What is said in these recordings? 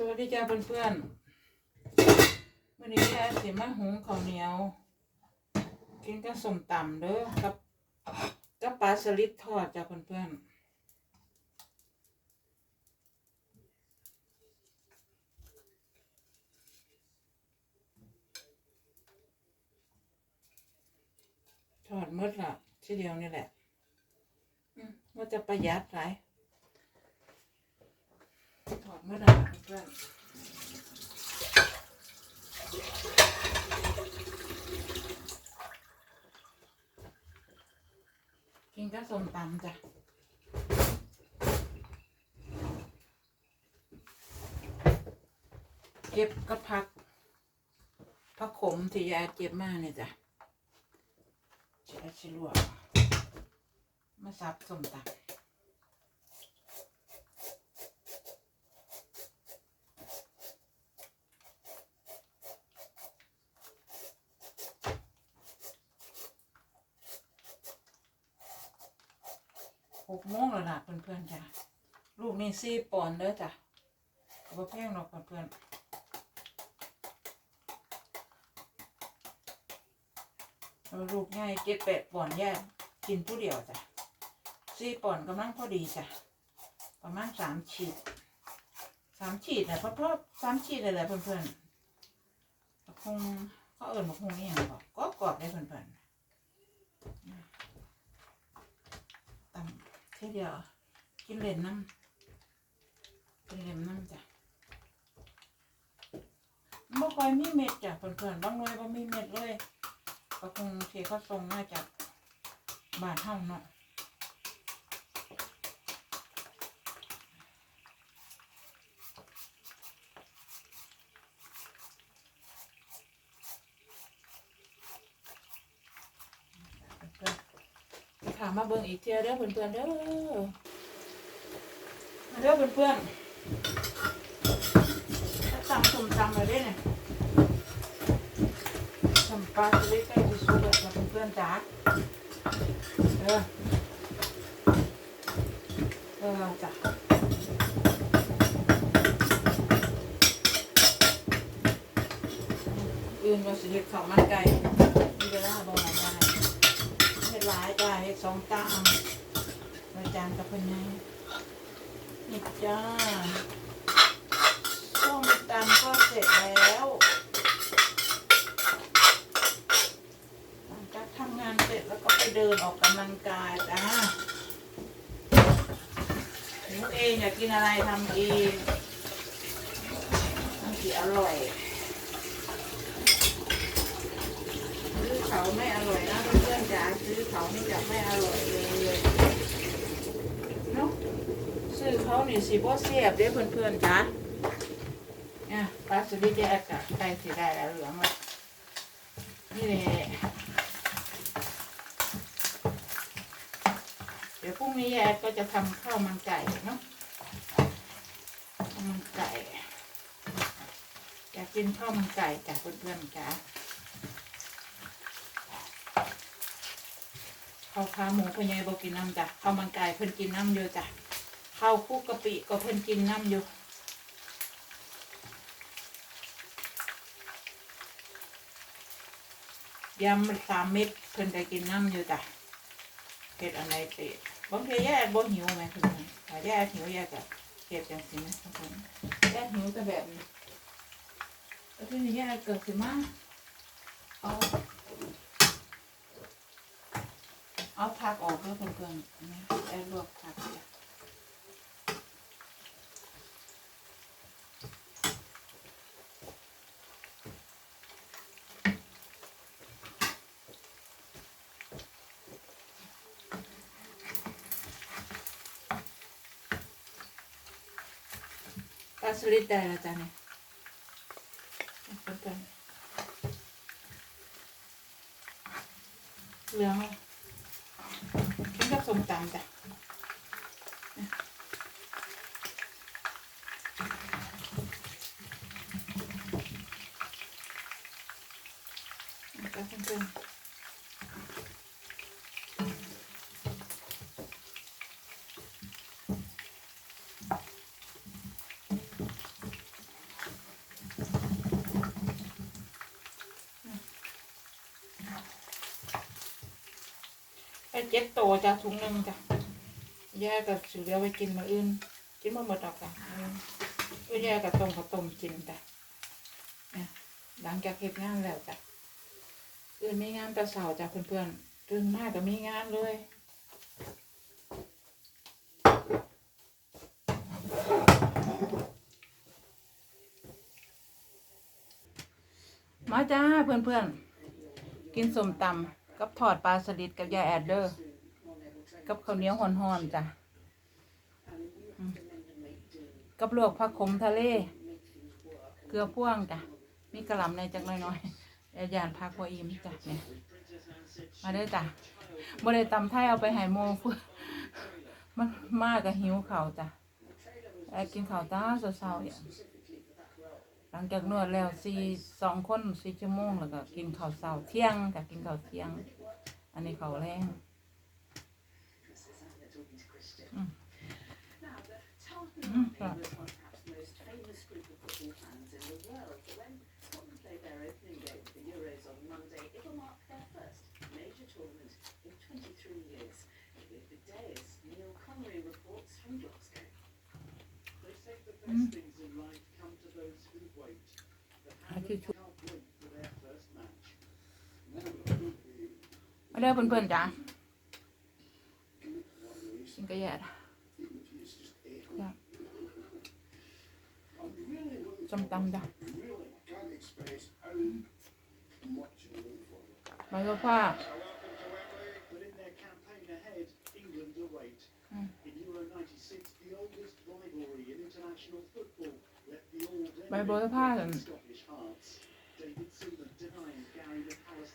สวัสดีจ้าเพื่อนๆวันนี้แอร์สิมาหุงข้าวเหนียว กินกับส้มตำเด้อกับกับปลาสลิดทอดจ้าเพื่อนๆทอดหมดละทีเดียวนี่แหละว่าจะประหยัดไร ถอดเมื่อไหร่เพื่อนกินก็ส้มตำจ้ะเก็บก็พักพักขมที่ยาเก็บมากเนี่ยจ้ะจะชิลวกมาซับส้มตำ ห กเพื่อนๆจ้ะลูกนี่ซี่ปอนเด้อจ้ะว่าไปแพงหรอกเพื่อนๆเอาลูกง่ายเจ็ดแปดปอนแยกกินผู้เดียวจ้ะซี่ปอนกำลังพอดีจ้ะประมาณสามขีดสามขีดนะเพราะเพราะสามขีดเลยแหละเพื่อนๆคงเขาเอิญบักคงนี่อย่างบอกก็กรอบได้เพื่อนๆ ตำเท่เดียว กินเหรนน้ำกินเหรนน้ำจ้ะไม่ค่อยมีเม็ดจ้ะเพื่อนๆบางหน่วยก็มีเม็ดเลยก็คงเทเขาทรงมาจากบ้านเฮาเนาะเพื่อน ๆถามาเบิ่งอีกเทียเด้อเพื่อนๆเด้อมาเด้อเพื่อนๆถ้าตำสมตำมาได้เนี่ยทำปลาสลิดใกล้ที่สุดแล้วเพื่อนๆจ๋าเออเออจ้ะอื่นว่าสิเฮ็ดข้าวมันไก่มีเวลาบ่ได้เฮ็ด หลายจ้าเฮ็ดสองตาอาจารย์กับเพิ่นไงนี่จ้าส้มตำก็เสร็จแล้วหลังจากทำงานเสร็จแล้วก็ไปเดินออกกำลังกายจ้าหนูเองอยากกินอะไรทำเองทำสิอร่อย ซื้อเขาไม่อร่อยนะเพื่อนๆจ๋าซื้อเขานี่จะไม่อร่อยเลยเนาะซื้อเขานี่สิบ่เสียบเด้เพื่อนๆจ๋าเนี่ยปลาสลิดแยกอะใกล้สิได้แล้วเหลืองละนี่แหละเดี๋ยวพรุ่งนี้แยกก็จะทำข้าวมันไก่เนาะข้าวมันไก่อยากกินข้าวมันไก่จ้ะเพื่อนๆจ๋า ข้าวขาหมูเพิ่นยังบ่กินน้ำจ้ะข้าวมันไก่เพิ่นกินน้ำอยู่จ้ะข้าวคุกกะปิก็เพิ่นกินน้ำอยู่ยำสามเม็ดเพิ่นได้กินน้ำอยู่จ้ะเฮ็ดอะไรเตะบางทีแย่บ่หิวไหมคุณถ้าแย่หิวแย่ก็เฮ็ดจังซี่นะคุณแย่หิวแต่แบบนี้แล้วที่นี้แย่เกิดสิมาเอา เอาผักออกเพื่อเพื่อนๆนะได้วลวกผักจ้ะปลาสลิดได้แล้วจ้ะเนี่ยเพื่อนๆเหลือง ส้มตำจ้ะแล้วก็เพื่อนๆ เจ็ดโตจ้ะถุงหนึ่งจ้ะแย่กับสือเหลือไว้กินมาอื่นกินมาหมดออกจ้ะก็แย่กับต้มกับต้มกินจ้ะหลังจากเฮ็ดงานแล้วจ้ะอื่นมีงานแต่เสาร์จ้ะเพื่อนๆตื่นมากก็มีงานเลยมาจ้าเพื่อนๆ กินสมตำ กับทอดปลาสลิดกับยาแอดเดอร์ กับข้าวเหนียวห่อนๆจ้ะกับลวกผักขมทะเล เกลือพ่วงจ้ะ มีกระหล่ำในจักน้อยๆยายานพักวาอิมจ้ะเนี่ยมาได้จ้ะบ่ได้ตำไทยเอาไปให้โมเพื่อมันมากกับหิวเข่าจ้ะไอ้กินข้าวจ้าเศร้าๆเนี่ยห ลังจากนวดแล้วสี่สองคนสี่ชั่วโมงแล้วก็กินข้าวเช้าเที่ยงกับกินข้าวเที่ยง อันนี้ข้าวแรงอืม first match. มาเด้อเพื่อนๆจ้ะกินกระแยดจ้ะจำตำจ้ะใบกะเพรา But in their campaign ahead, England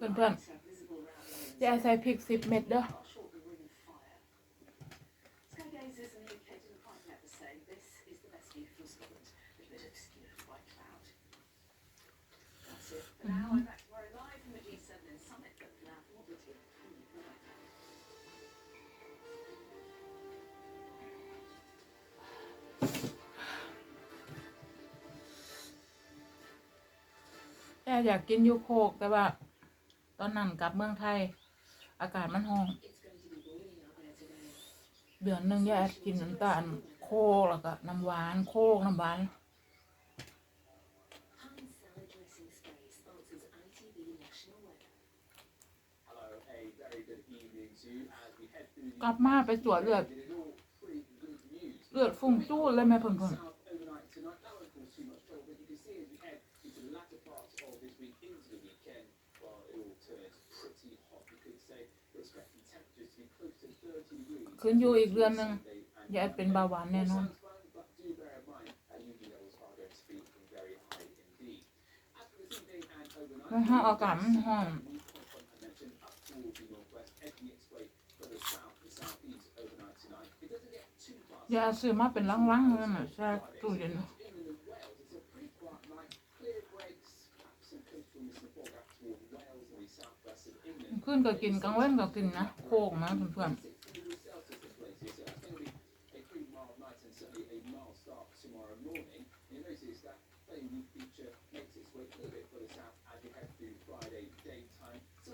sunlight visible around the ๆจะใส่พริกสิบเม็ดเด้อ แต่อยากกินยูโคกแต่ว่า ตอนนั้นกลับเมืองไทย อากาศมันห้อง เดือนหนึ่งยายกินน้ำตาลโคกแล้วก็น้ำหวานโคกน้ำหวานกลับมาไปตรวจเลือด เลือดฟุ้งจู้เลยแม่เพิ่นเพิ่น this week into the weekend, well, it all turns pretty hot. You could say we're expecting temperatures to be close to 30 degrees. คืนอยู่อีกเดือนหนึ่ง Sunday and ยายเป็นเบาหวานแน่นอน Sounds fun, but do bear in mind, uh, UV levels are going to be very high indeed. As for this evening and overnight, แล้วถ้าอากาศมันห้อน we point from, I mentioned, up towards the northwest, edging its way from the south to southeast overnight tonight. It doesn't get too far ยาซื้อมาเป็นลังๆนั่นน่ะแช่ตู้เย็น England and คืนก็กินกลางวันก็กินนะ โคกนะเพื่อนๆ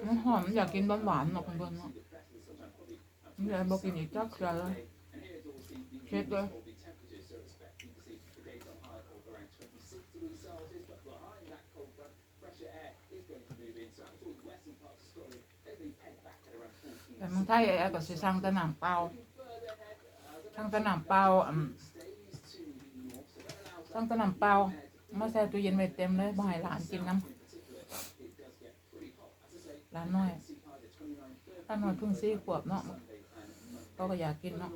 มันหอมอยากกินหวานๆหรอกเพื่อนๆเนาะยายบอกกินอีกจักเสียแล้วเช็ดเลย แต่เมืองไทยไอ้ก็สิสร้างแตะหนามเปล่าสร้างแตะหนามเปล่าอืมสร้างแตะหนามเปล่ามาแช่ตู้เย็นไว้เต็มเลยบ่ให้หลานกินน้ำหลานน้อยหลานน้อยเพิ่งสี่ขวบเนาะเขาก็อยากกินเนาะ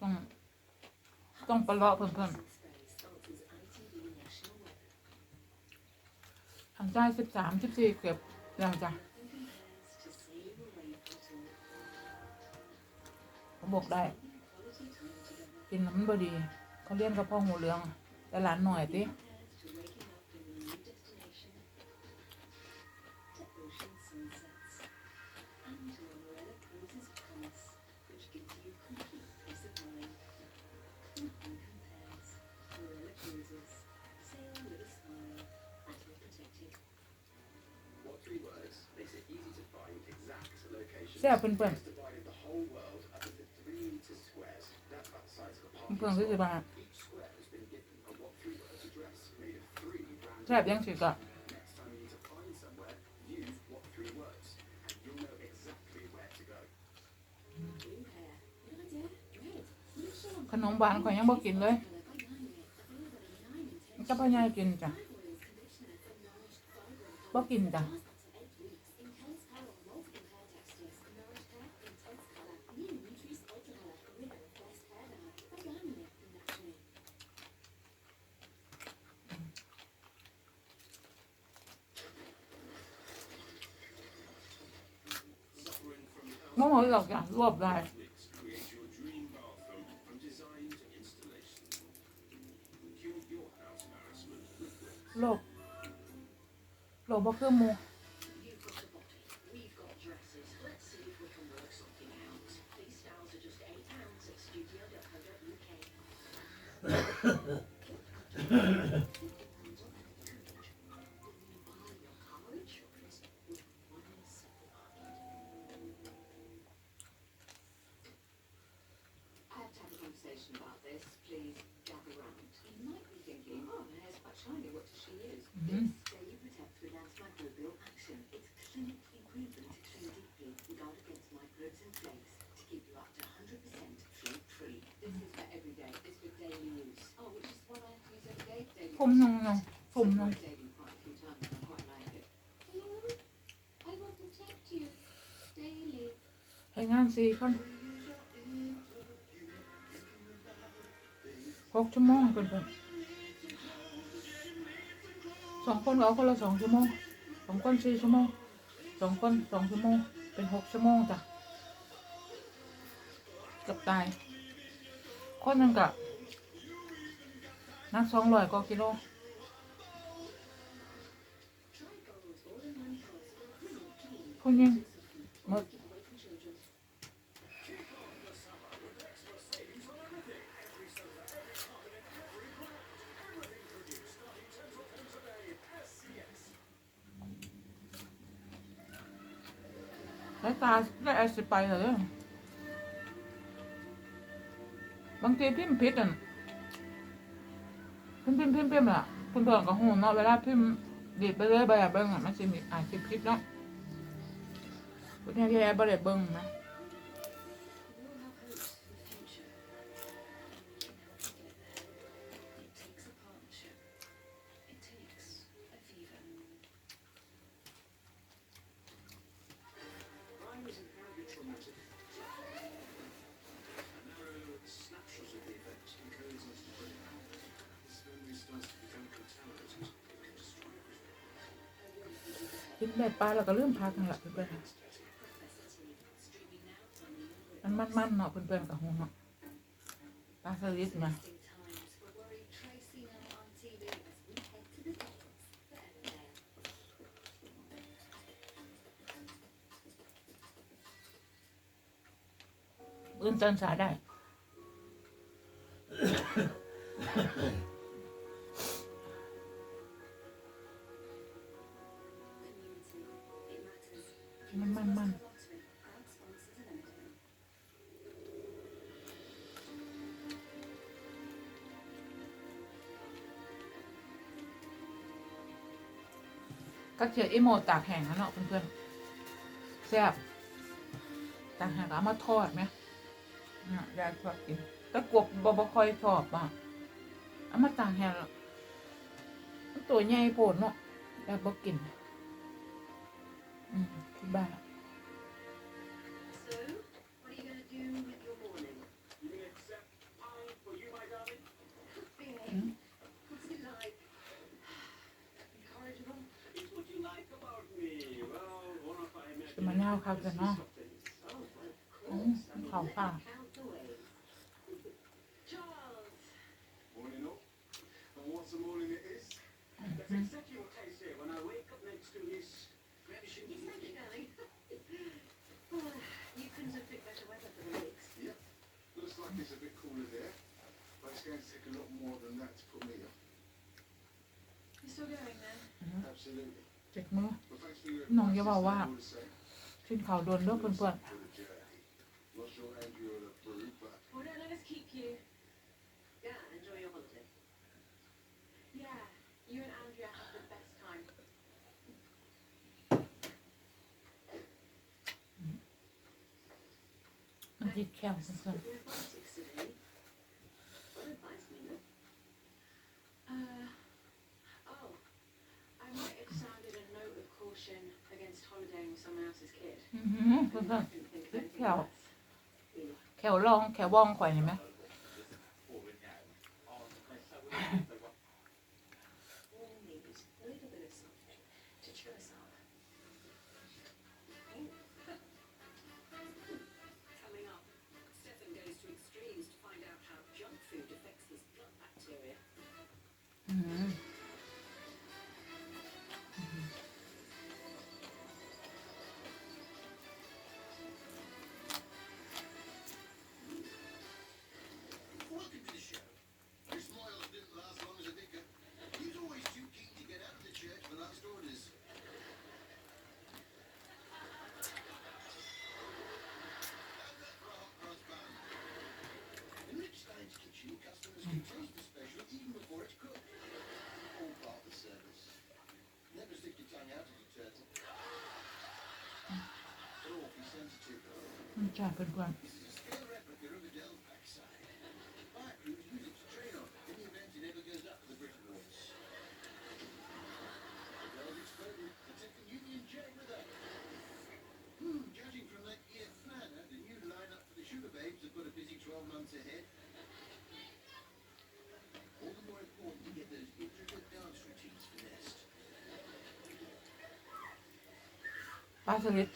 ต้องต้องประเลาะเพิ่ม Space ได้สิบสามสิบสี่เกือบแล้วจ้ะเขาบอกได้ กินน้ำบดี เขาเลี้ยงกระเพาะหูเหลือง แต่หลานหน่อยติ แซ่บเพื่อน It's divided the whole world up into three meter squares. That's about the size of a ๆ parking เพื่อนๆก็ lot. จะมา Each square has been given a what three words address made of three random แซ่บยังสิกะ Next time you need to find somewhere, use what three words, and you'll know exactly where to go. Blue hair. No idea. Red. Blue shawl. ขนมหวานข่อยยังบ่กินเลย Colour by nine yet. Available in nine and ten จะพยายกินจ้ะ Five oils conditioner for nourished vibrant บ่กินจ้ะ หมดหรอกจ้ะรวบได้หลบหลบบ่คือมู protect you daily. ให้งานสี่คนหกชั่วโมงเพื่อนสองคนเอาคนละสองชั่วโมงสองคนสี่ชั่วโมงสองคนสองชั่วโมง เป็นหกชั่วโมงจ้ะกับตาย คนนึงกะนักสองร้อยกว่ากิโล clean ผู้หญิงมด away from children. SCS. สายตาได้แอสิไปเลยบางทีพิมพ์ผิดอะพิมพ์พิมพ์พิมพ์พิมพ์อะคุณเพื่อนก็หูเนาะเวลาพิมพ์ดีดไปเลยแบบเบิ้งอะมันจะมีอ่านสิบคลิปเนาะ คุณแม่พี่แอดบ่ได้เบิ้งนะคิดแบบปลาเราก็เริ่มพักกันละเพื่อน มันๆเนาะเพื่อนๆกับหูเนาะปลาสลิดนะอื่นเติมสาได้ ก็เจียวอีโมตากแห้งแล้วเนาะเพื่อนๆแซ่บตากแห้งก็เอามาทอดไหมเนี่ยยายทอดกินแต่กบบ่บ่ค่อยชอบอะเอามาตากแห้งแล้วมันตัวใหญ่โพดเนาะยายบ่กิน อืมที่บ้าน เอาครับกันเนาะของป่าเจ็ดมือน้องอยาบอกว่า the same. ขึ้นเขาโดนเด้อเพื่อน For the journey. Not sure Andrew will approve, but Well, don't let us keep you. Yeah, enjoy your holiday. Yeah, you and Andrea have the best time. ๆมันติดแขวเพื่อน The less. Really. ๆแขวรองแขวว่องข่อยเห็นไหม All we They're awfully sensitive. มันจ่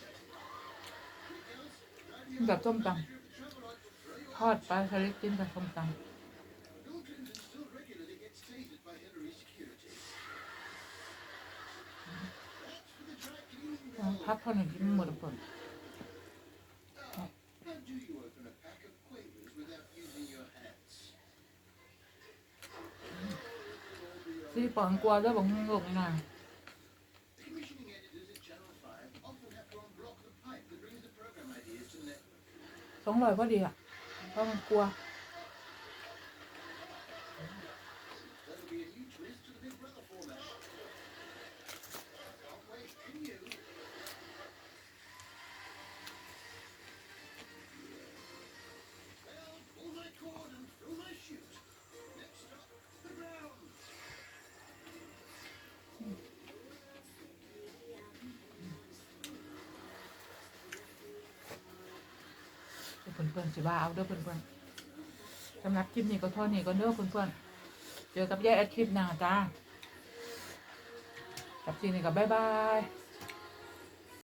า กินกับส้มตำทอดปลาสลิดกินกับส้มตำพักผ่อนหนึ่งที่มันหมดผลซีปอนกลัวแล้วบอกงงงนะ สองร้อยพอดีอะเพราะมันกลัว เพื่อนๆสิว่าเอาเด้อเพื่อนๆสำหรับคลิปนี้ก็เท่านี้ก็เด้อเพื่อนๆเจอกับยายแอดคลิปหน้าจ้ากับทีนี้ก็บ๊ายบาย